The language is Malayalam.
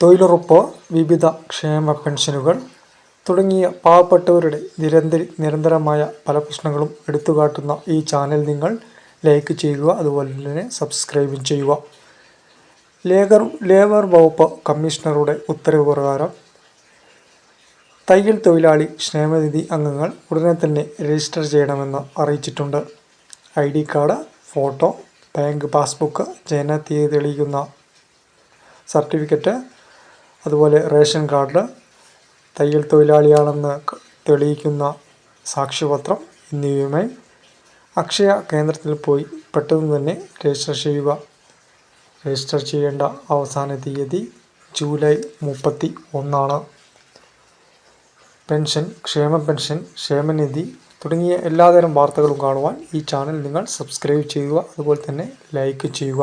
തൊഴിലുറപ്പ് വിവിധ ക്ഷേമ പെൻഷനുകൾ തുടങ്ങിയ പാവപ്പെട്ടവരുടെ നിരന്തര നിരന്തരമായ പല പ്രശ്നങ്ങളും എടുത്തുകാട്ടുന്ന ഈ ചാനൽ നിങ്ങൾ ലൈക്ക് ചെയ്യുക അതുപോലെ തന്നെ സബ്സ്ക്രൈബും ചെയ്യുക. ലേബർ ലേബർ വകുപ്പ് കമ്മീഷണറുടെ ഉത്തരവ് പ്രകാരം തയ്യൽ തൊഴിലാളി ക്ഷേമനിധി അംഗങ്ങൾ ഉടനെ തന്നെ രജിസ്റ്റർ ചെയ്യണമെന്ന് അറിയിച്ചിട്ടുണ്ട്. I D card photo bank passbook ജനനത്തീയതി തെളിയിക്കുന്ന സർട്ടിഫിക്കറ്റ് അതുപോലെ റേഷൻ കാർഡ് തയ്യൽ തൊഴിലാളിയാണെന്ന് തെളിയിക്കുന്ന സാക്ഷ്യപത്രം എന്നിവയുമായി അക്ഷയ കേന്ദ്രത്തിൽ പോയി പെട്ടെന്ന് തന്നെ രജിസ്റ്റർ ചെയ്യുക. രജിസ്റ്റർ ചെയ്യേണ്ട അവസാന തീയതി ജൂലൈ മുപ്പത്തി ഒന്നാണ് പെൻഷൻ ക്ഷേമ പെൻഷൻ ക്ഷേമനിധി തുടങ്ങിയ എല്ലാതരം വാർത്തകളും കാണുവാൻ ഈ ചാനൽ നിങ്ങൾ സബ്സ്ക്രൈബ് ചെയ്യുക അതുപോലെ തന്നെ ലൈക്ക് ചെയ്യുക.